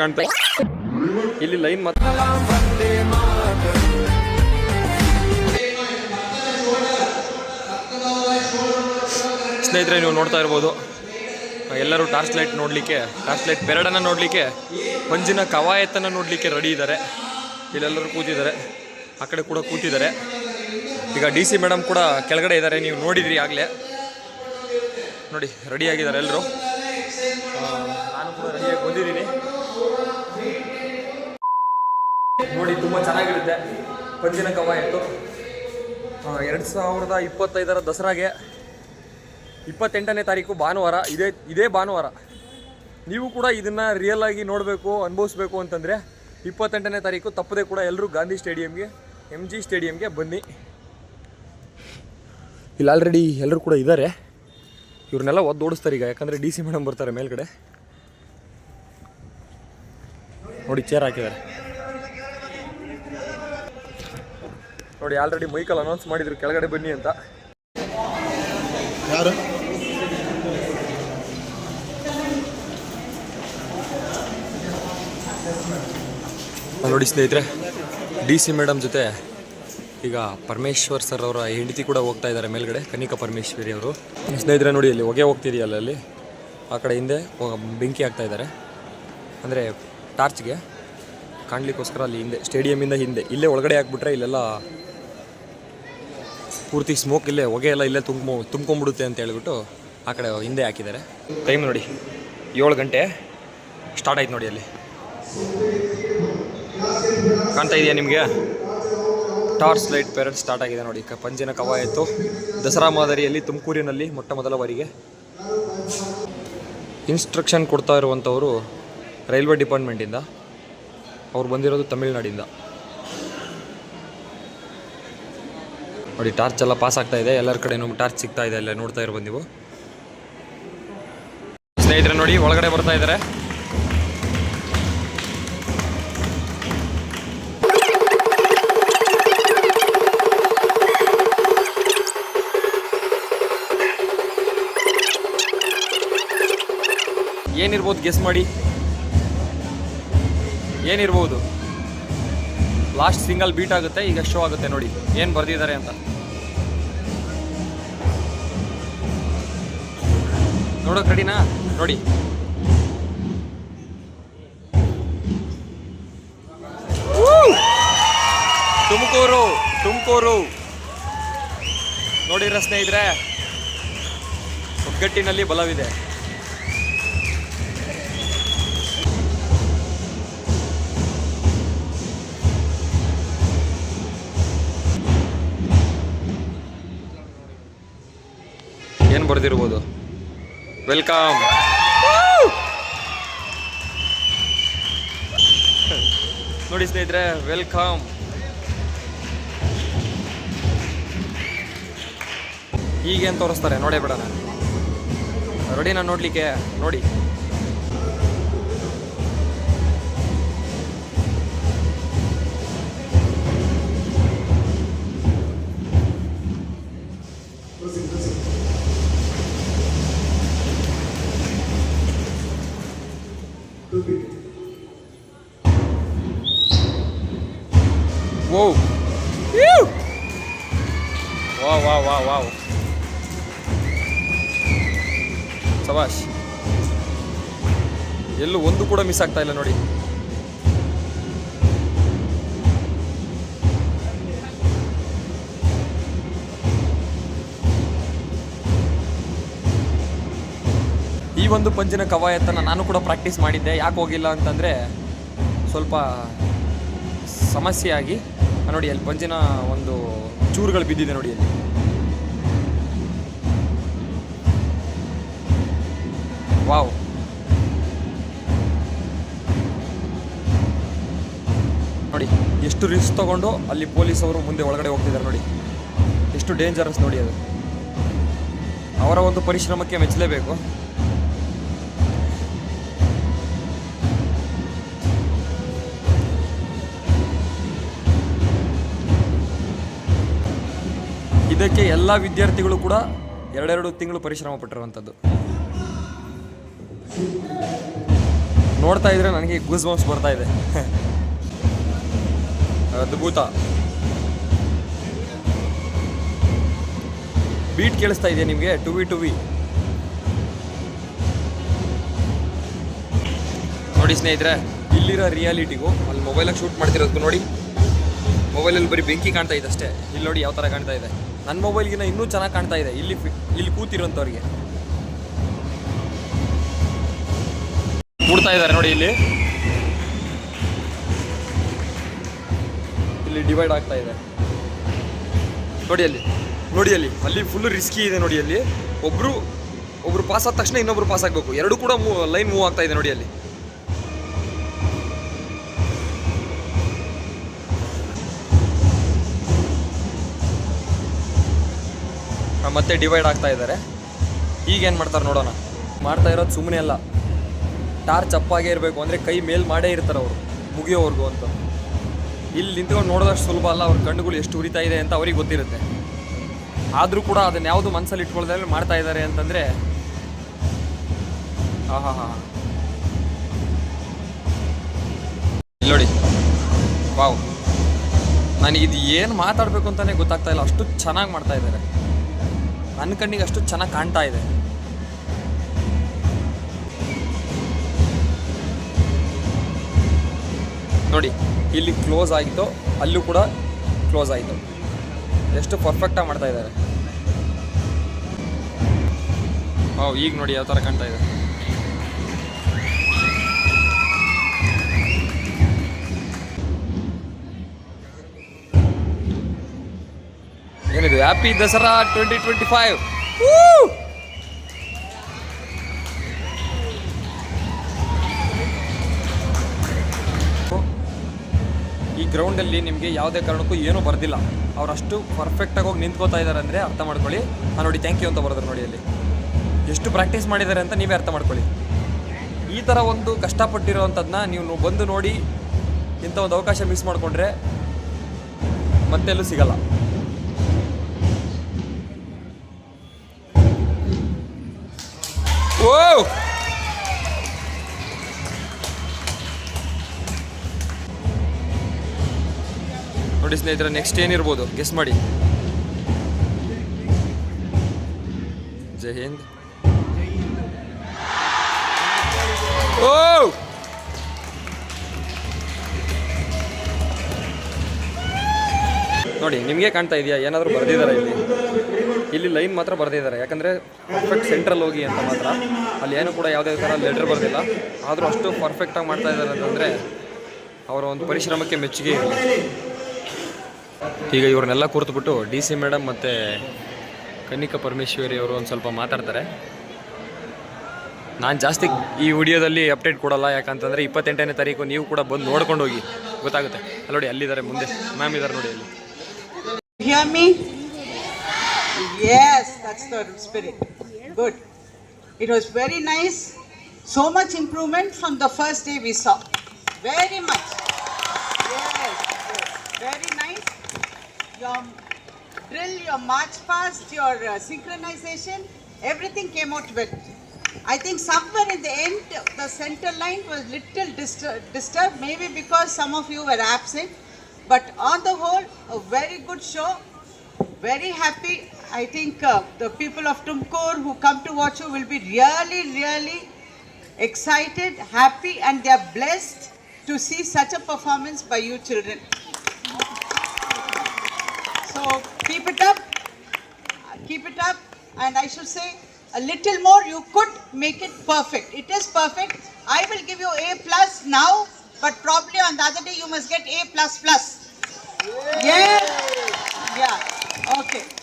ಕಾಣ್ತಾ ಇಲ್ಲಿ ಲೈನ್ ಮತ್ತೆ ಸ್ನೇಹಿತರೆ, ನೀವು ನೋಡ್ತಾ ಇರ್ಬೋದು. ಎಲ್ಲರೂ ಟಾರ್ಚ್ ಲೈಟ್ ನೋಡಲಿಕ್ಕೆ ಟಾರ್ಚ್ ಲೈಟ್ ಬೆರಡನ್ನು ನೋಡಲಿಕ್ಕೆ ಪಂಜಿನ ಕವಾಯತನ್ನು ನೋಡಲಿಕ್ಕೆ ರೆಡಿ ಇದ್ದಾರೆ. ಇಲ್ಲೆಲ್ಲರೂ ಕೂತಿದ್ದಾರೆ. ಆ ಕಡೆ ಕೂಡ ಕೂತಿದ್ದಾರೆ. ಈಗ ಡಿ ಸಿ ಮೇಡಮ್ ಕೂಡ ಕೆಳಗಡೆ ಇದ್ದಾರೆ. ನೀವು ನೋಡಿದ್ರಿ ಆಗಲೇ. ನೋಡಿ ರೆಡಿಯಾಗಿದ್ದಾರೆ ಎಲ್ಲರೂ ನಾನು ಕೂಡ ರೆಡಿಯಾಗಿ ಬಂದಿದ್ದೀನಿ. ನೋಡಿ, ತುಂಬ ಚೆನ್ನಾಗಿರುತ್ತೆ. ಪಂಜಿನ ಕವಾಯತ್ತು. ಎರಡು ಸಾವಿರದ ಇಪ್ಪತ್ತೈದರ ದಸರಾಗೆ ಇಪ್ಪತ್ತೆಂಟನೇ ತಾರೀಕು ಭಾನುವಾರ. ಇದೇ ಇದೇ ಭಾನುವಾರ. ನೀವು ಕೂಡ ಇದನ್ನು ರಿಯಲ್ ಆಗಿ ನೋಡಬೇಕು, ಅನುಭವಿಸ್ಬೇಕು ಅಂತಂದರೆ ಇಪ್ಪತ್ತೆಂಟನೇ ತಾರೀಕು ತಪ್ಪದೆ ಕೂಡ ಎಲ್ಲರೂ ಗಾಂಧಿ ಸ್ಟೇಡಿಯಂಗೆ ಎಂ ಜಿ ಸ್ಟೇಡಿಯಂಗೆ ಬನ್ನಿ. ಇಲ್ಲಿ ಆಲ್ರೆಡಿ ಎಲ್ಲರೂ ಕೂಡ ಇದ್ದಾರೆ ಇವ್ರನ್ನೆಲ್ಲ ಒದ್ದು ಓಡಿಸ್ತಾರೆ ಈಗ, ಯಾಕಂದರೆ ಡಿ ಸಿ ಮೇಡಮ್ ಬರ್ತಾರೆ ಮೇಲ್ಗಡೆ. ನೋಡಿ ಚೇರ್ ಹಾಕಿದ್ದಾರೆ. ನೋಡಿ ಆಲ್ರೆಡಿ ಮೈಕಲ್ ಅನೌನ್ಸ್ ಮಾಡಿದ್ರು ಕೆಳಗಡೆ ಬನ್ನಿ ಅಂತ. ಯಾರು? ನೋಡಿ ಸ್ನೇಹಿತರೆ ಡಿ ಸಿ ಮೇಡಮ್ ಜೊತೆ ಈಗ ಪರಮೇಶ್ವರ್ ಸರ್ ಅವರ ಹೆಂಡತಿ ಕೂಡ ಹೋಗ್ತಾ ಇದ್ದಾರೆ ಮೇಲ್ಗಡೆ ಕನಿಕಾ ಪರಮೇಶ್ವರಿ ಅವರು. ಸ್ನೇಹಿತರೆ ನೋಡಿ ಅಲ್ಲಿ ಹೊಗೆ ಹೋಗ್ತಿದೆಯಲ್ಲ ಅಲ್ಲಿ? ಆ ಕಡೆ ಹಿಂದೆ ಬೆಂಕಿ ಹಾಕ್ತಾ ಇದ್ದಾರೆ. ಅಂದರೆ ಟಾರ್ಚ್ಗೆ. ಕಾಣಲಿಕ್ಕೋಸ್ಕರ ಅಲ್ಲಿ ಹಿಂದೆ ಸ್ಟೇಡಿಯಮಿಂದ ಹಿಂದೆ. ಇಲ್ಲೇ ಒಳಗಡೆ ಹಾಕ್ಬಿಟ್ರೆ ಇಲ್ಲೆಲ್ಲ ಪೂರ್ತಿ ಸ್ಮೋಕ್ ಇಲ್ಲೇ, ಹೊಗೆ ಎಲ್ಲ ಇಲ್ಲೇ ತುಂಬ ತುಂಬ್ಕೊಂಡ್ಬಿಡುತ್ತೆ ಅಂತ ಹೇಳ್ಬಿಟ್ಟು ಆ ಕಡೆ ಹಿಂದೆ ಹಾಕಿದ್ದಾರೆ. ಟೈಮ್ ನೋಡಿ, ಏಳು ಗಂಟೆ ಸ್ಟಾರ್ಟ್ ಆಯ್ತು ನೋಡಿ ಅಲ್ಲಿ. ಕಾಣ್ತಾ ಇದೆಯಾ ನಿಮಗೆ? ಟಾರ್ಚ್ ಲೈಟ್ ಪೆರೇಡ್ ಸ್ಟಾರ್ಟ್ ಆಗಿದೆ ನೋಡಿ. ಕ, ಪಂಜಿನ ಕವಾಯತ್ತು ದಸರಾ ಮಾದರಿಯಲ್ಲಿ ತುಮಕೂರಿನಲ್ಲಿ ಮೊಟ್ಟ ಮೊದಲ ಬಾರಿಗೆ. ಇನ್ಸ್ಟ್ರಕ್ಷನ್ ಕೊಡ್ತಾ ಇರುವಂಥವರು ರೈಲ್ವೆ ಡಿಪಾರ್ಟ್ಮೆಂಟಿಂದ, ಅವ್ರು ಬಂದಿರೋದು ತಮಿಳ್ನಾಡಿಂದ. ನೋಡಿ, ಟಾರ್ಚ್ ಎಲ್ಲ ಪಾಸ್ ಆಗ್ತಾ ಇದೆ. ಎಲ್ಲರ ಕಡೆ ಟಾರ್ಚ್ ಸಿಗ್ತಾ ಇದೆ, ಎಲ್ಲ ನೋಡ್ತಾ ಇರ್ಬೋದು ನೀವು. ಸ್ನೇಹಿತರೆ, ನೋಡಿ, ಒಳಗಡೆ ಬರ್ತಾ ಇದ್ದಾರೆ. ಏನಿರ್ಬೋದು ಗೆಸ್ ಮಾಡಿ. ಏನಿರ್ಬೋದು? ಲಾಸ್ಟ್ ಸಿಂಗಲ್ ಬೀಟ್ ಆಗುತ್ತೆ, ಈಗ ಶೋ ಆಗುತ್ತೆ ನೋಡಿ. ಏನು ಬರೆದಿದ್ದಾರೆ ಅಂತ. ನೋಡೋಕೆ ರೆಡಿನಾ ನೋಡಿ. ತುಮಕೂರು ತುಮಕೂರು. ನೋಡಿರ ಸ್ನೇಹಿತರೆ, ಒಗ್ಗಟ್ಟಿನಲ್ಲಿ ಬಲವಿದೆ. ಏನು ಬರೆದಿರ್ಬೋದು. ವೆಲ್ಕಮ್. ನೋಡಿ ಸ್ನೇಹಿತರೆ ವೆಲ್ಕಮ್. ಅಂತ ತೋರಿಸ್ತಾರೆ. ನೋಡೇ ಬಿಡೋಣ ರೆಡಿನ ನೋಡಲಿಕ್ಕೆ ನೋಡಿ. ಓ ವಾಹ್ ವಾ ವಾ ವಾವ್ ಸವಾಶ್ ಎಲ್ಲೂ ಒಂದು ಕೂಡ ಮಿಸ್ ಆಗ್ತಾ ಇಲ್ಲ ನೋಡಿ. ಒಂದು ಪಂಜಿನ ಕವಾಯತ್ತನ್ನು ನಾನು ಕೂಡ ಪ್ರಾಕ್ಟೀಸ್ ಮಾಡಿದ್ದೆ. ಯಾಕೆ ಹೋಗಿಲ್ಲ ಅಂತಂದರೆ ಸ್ವಲ್ಪ ಸಮಸ್ಯೆಯಾಗಿ ನೋಡಿ ಅಲ್ಲಿ ಪಂಜಿನ ಒಂದು ಚೂರುಗಳು ಬಿದ್ದಿದೆ ನೋಡಿ ಅಲ್ಲಿ. ವಾವ್. ನೋಡಿ, ಎಷ್ಟು ರಿಸ್ಕ್ ತಗೊಂಡು ಅಲ್ಲಿ ಪೊಲೀಸ್ ಅವರು ಮುಂದೆ ಒಳಗಡೆ ಹೋಗ್ತಿದ್ದಾರೆ ನೋಡಿ. ಎಷ್ಟು ಡೇಂಜರಸ್ ನೋಡಿ ಅದು. ಅವರ ಒಂದು ಪರಿಶ್ರಮಕ್ಕೆ ಮೆಚ್ಚಲೇಬೇಕು. ಇದಕ್ಕೆ ಎಲ್ಲ ವಿದ್ಯಾರ್ಥಿಗಳು ಕೂಡ ಎರಡೆರಡು ತಿಂಗಳು ಪರಿಶ್ರಮ ಪಟ್ಟಿರುವಂಥದ್ದು. ನೋಡ್ತಾ ಇದ್ರೆ ನನಗೆ ಗೂಸ್ ಬಾಂಬ್ಸ್ ಬರ್ತಾ ಇದೆ. ಅದ್ಭುತ. ಬೀಟ್ ಕೇಳಿಸ್ತಾ ಇದೆಯಾ ನಿಮಗೆ? ಟು ವಿ ಟು ವಿ ನೋಡಿ ಸ್ನೇಹಿತರೆ, ಇಲ್ಲಿರೋ ರಿಯಾಲಿಟಿಗೂ ಅಲ್ಲಿ ಮೊಬೈಲಾಗಿ ಶೂಟ್ ಮಾಡ್ತಿರೋದು ನೋಡಿ ಮೊಬೈಲಲ್ಲಿ ಬರೀ ಬೆಂಕಿ ಕಾಣ್ತಾ ಇದೆ ಅಷ್ಟೇ. ಇಲ್ಲಿ ನೋಡಿ ಯಾವ ಥರ ಕಾಣ್ತಾ ಇದೆ. ನನ್ನ ಮೊಬೈಲ್ಗಿನ ಇನ್ನೂ ಚೆನ್ನಾಗಿ ಕಾಣ್ತಾ ಇದೆ. ಇಲ್ಲಿ ಇಲ್ಲಿ ಕೂತಿರುವಂಥವ್ರಿಗೆ ಕೂಡ್ತಾ ಇದ್ದಾರೆ ನೋಡಿ ಇಲ್ಲಿ. ಇಲ್ಲಿ ಡಿವೈಡ್ ಆಗ್ತಾ ಇದೆ. ನೋಡಿ ಅಲ್ಲಿ. ನೋಡಿ ಅಲ್ಲಿ. ಅಲ್ಲಿ ಫುಲ್ ರಿಸ್ಕಿ ಇದೆ ನೋಡಿ ಅಲ್ಲಿ. ಒಬ್ರು ಒಬ್ರು ಪಾಸ್ ಆದ ತಕ್ಷಣ ಇನ್ನೊಬ್ರು ಪಾಸ್ ಆಗಬೇಕು. ಎರಡು ಕೂಡ ಲೈನ್ ಮೂವ್ ಆಗ್ತಾ ಇದೆ ನೋಡಿ ಅಲ್ಲಿ. ಮತ್ತೆ ಡಿವೈಡ್ ಆಗ್ತಾ ಇದ್ದಾರೆ. ಈಗ ಏನು ಮಾಡ್ತಾರೆ ನೋಡೋಣ. ಮಾಡ್ತಾ ಇರೋದು ಸುಮ್ಮನೆ ಅಲ್ಲ. ಟಾರ್ಚ್ ಅಪ್ಪಾಗೇ ಇರಬೇಕು ಅಂದರೆ ಕೈ ಮೇಲ್ ಮಾಡೇ ಇರ್ತಾರೆ ಅವರು, ಮುಗಿಯೋವರೆಗೂ ಅಂತ. ಇಲ್ಲಿ ನಿಂತ್ಕೊಂಡು ನೋಡೋದಷ್ಟು ಸುಲಭ ಅಲ್ಲ, ಅವ್ರ ಕಣ್ಣುಗಳು ಎಷ್ಟು ಉರಿತಾ ಇದೆ ಅಂತ ಅವ್ರಿಗೆ ಗೊತ್ತಿರುತ್ತೆ. ಆದರೂ ಕೂಡ ಅದನ್ನ ಯಾವುದು ಮನಸ್ಸಲ್ಲಿ ಇಟ್ಕೊಳ್ದೇ ಮಾಡ್ತಾ ಇದ್ದಾರೆ ಅಂತಂದರೆ ಹಾಂ ಹಾಂ ಹಾಂ ನೋಡಿ. ವಾವ್. ನನಗೆ ಇದು ಏನು ಮಾತಾಡಬೇಕು ಅಂತಲೇ ಗೊತ್ತಾಗ್ತಾ ಇಲ್ಲ. ಅಷ್ಟು ಚೆನ್ನಾಗಿ ಮಾಡ್ತಾ ಇದ್ದಾರೆ. ನನ್ನ ಕಣ್ಣಿಗೆ ಅಷ್ಟು ಚೆನ್ನಾಗಿ ಕಾಣ್ತಾ ಇದೆ. ನೋಡಿ, ಇಲ್ಲಿ ಕ್ಲೋಸ್ ಆಗಿತ್ತು, ಅಲ್ಲೂ ಕೂಡ ಕ್ಲೋಸ್ ಆಯಿತು ಎಷ್ಟು ಪರ್ಫೆಕ್ಟಾಗಿ ಮಾಡ್ತಾ ಇದ್ದಾರೆ. ಓ ಈಗ ನೋಡಿ ಯಾವ ಥರ ಕಾಣ್ತಾ ಇದೆ. ಏನಿದು happy Dasara twenty twenty five ಈ ಗ್ರೌಂಡಲ್ಲಿ ನಿಮಗೆ ಯಾವುದೇ ಕಾರಣಕ್ಕೂ ಏನೂ ಬರ್ದಿಲ್ಲ. ಅವರಷ್ಟು ಪರ್ಫೆಕ್ಟಾಗಿ ಹೋಗಿ ನಿಂತ್ಕೋತಾ ಇದ್ದಾರೆ ಅಂದರೆ ಅರ್ಥ ಮಾಡ್ಕೊಳ್ಳಿ. ಹಾಂ ನೋಡಿ ಥ್ಯಾಂಕ್ ಯು ಅಂತ ಬರೆದ್ರು ನೋಡಿ ಅಲ್ಲಿ. ಎಷ್ಟು ಪ್ರಾಕ್ಟೀಸ್ ಮಾಡಿದ್ದಾರೆ ಅಂತ ನೀವೇ ಅರ್ಥ ಮಾಡ್ಕೊಳ್ಳಿ. ಈ ಥರ ಒಂದು ಕಷ್ಟಪಟ್ಟಿರೋವಂಥದ್ದನ್ನ ನೀವು ಬಂದು ನೋಡಿ ಇಂಥ ಒಂದು ಅವಕಾಶ ಮಿಸ್ ಮಾಡಿಕೊಂಡ್ರೆ ಮತ್ತೆಲ್ಲೂ ಸಿಗಲ್ಲ. ಓ ನೋಡಿ ಸ್ನೇಹಿತರೆ ನೆಕ್ಸ್ಟ್ ಏನಿರ್ಬೋದು? ಗೆಸ್ ಮಾಡಿ. ಜೈ ಹಿಂದ್. ಓ ನೋಡಿ, ನಿಮಗೆ ಕಾಣ್ತಾ ಇದೆಯಾ? ಏನಾದರೂ ಬರೆದಿದ್ದಾರೆ ಇಲ್ಲಿ? ಇಲ್ಲಿ ಲೈನ್ ಮಾತ್ರ ಬರೆದಿದ್ದಾರೆ ಯಾಕಂದರೆ ಪರ್ಫೆಕ್ಟ್ ಸೆಂಟ್ರಲ್ ಹೋಗಿ ಅಂತ ಮಾತ್ರ. ಅಲ್ಲಿ ಏನು ಕೂಡ ಯಾವುದೇ ಥರ ಲೆಟರ್ ಬರೆದಿಲ್ಲ. ಆದರೂ ಅಷ್ಟು ಪರ್ಫೆಕ್ಟಾಗಿ ಮಾಡ್ತಾ ಇದ್ದಾರೆ ಅಂತಂದರೆ ಅವರ ಒಂದು ಪರಿಶ್ರಮಕ್ಕೆ ಮೆಚ್ಚುಗೆ ಈಗ ಇವ್ರನ್ನೆಲ್ಲ ಕೂರ್ತುಬಿಟ್ಟು ಡಿ ಸಿ ಮೇಡಮ್ ಮತ್ತು ಕನ್ನಿಕಾ ಪರಮೇಶ್ವರಿ ಅವರು ಒಂದು ಸ್ವಲ್ಪ ಮಾತಾಡ್ತಾರೆ. ನಾನು ಜಾಸ್ತಿ ಈ ವಿಡಿಯೋದಲ್ಲಿ ಅಪ್ಡೇಟ್ ಕೊಡಲ್ಲ. ಯಾಕಂತಂದರೆ ಇಪ್ಪತ್ತೆಂಟನೇ ತಾರೀಕು ನೀವು ಕೂಡ ಬಂದು ನೋಡ್ಕೊಂಡು ಹೋಗಿ. ಗೊತ್ತಾಗುತ್ತೆ. ನೋಡಿ ಅಲ್ಲಿದ್ದಾರೆ, ಮುಂದೆ. ಮ್ಯಾಮ್ ಇದ್ದಾರೆ ನೋಡಿ ಅಲ್ಲಿ? Yes, that's the spirit. Good. It was very nice. So much improvement from the first day we saw. Very much. Yes, yes. Very nice. Your drill, your march past, your uh, synchronization, everything came out well. I think somewhere in the end, the center line was little distur- disturbed, maybe because some of you were absent. But on the whole, a very good show. Very happy. I think uh, the people of Tumkur who come to watch you will be really, really excited, happy, and they are blessed to see such a performance by you children. So keep it up, keep it up, and I should say a little more. You could make it perfect. It is perfect. I will give you A plus now, but probably on the other day you must get A plus plus. Yeah. Yeah. Okay.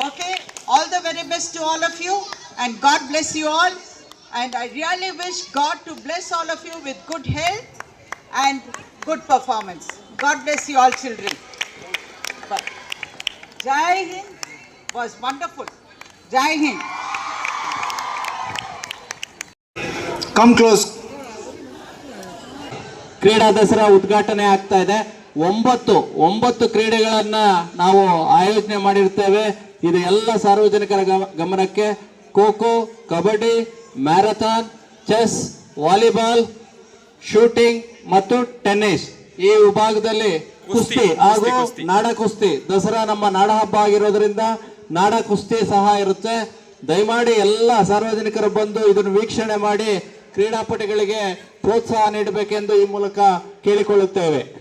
Okay. All the very best to all of you, and God bless you all. And I really wish God to bless all of you with good health and good performance. God bless you all, children. But Jai Hind was wonderful. Jai Hind. Come close ಕ್ರೀಡಾ ದಸರಾ ಉದ್ಘಾಟನೆ ಆಗ್ತಾ ಇದೆ ಒಂಬತ್ತು ಒಂಬತ್ತು ಕ್ರೀಡೆಗಳನ್ನು ನಾವು ಆಯೋಜನೆ ಮಾಡಿರ್ತೇವೆ ಇದು ಎಲ್ಲ ಸಾರ್ವಜನಿಕರ ಗಮ- ಗಮನಕ್ಕೆ kho kho kho kabaddi marathon chess volleyball shooting ಮತ್ತು ಟೆನ್ನಿಸ್. ಈ ವಿಭಾಗದಲ್ಲಿ ಕುಸ್ತಿ, ಹಾಗೂ. ನಾಡ ಕುಸ್ತಿ. ದಸರಾ ನಮ್ಮ ನಾಡ ಹಬ್ಬ ಆಗಿರೋದ್ರಿಂದ ನಾಡ ಕುಸ್ತಿ ಸಹ ಇರುತ್ತೆ. ದಯಮಾಡಿ ಎಲ್ಲ ಸಾರ್ವಜನಿಕರು ಬಂದು ಇದನ್ನು ವೀಕ್ಷಣೆ ಮಾಡಿ ಕ್ರೀಡಾಪಟುಗಳಿಗೆ ಪ್ರೋತ್ಸಾಹ ನೀಡಬೇಕೆಂದು ಈ ಮೂಲಕ ಕೇಳಿಕೊಳ್ಳುತ್ತೇವೆ.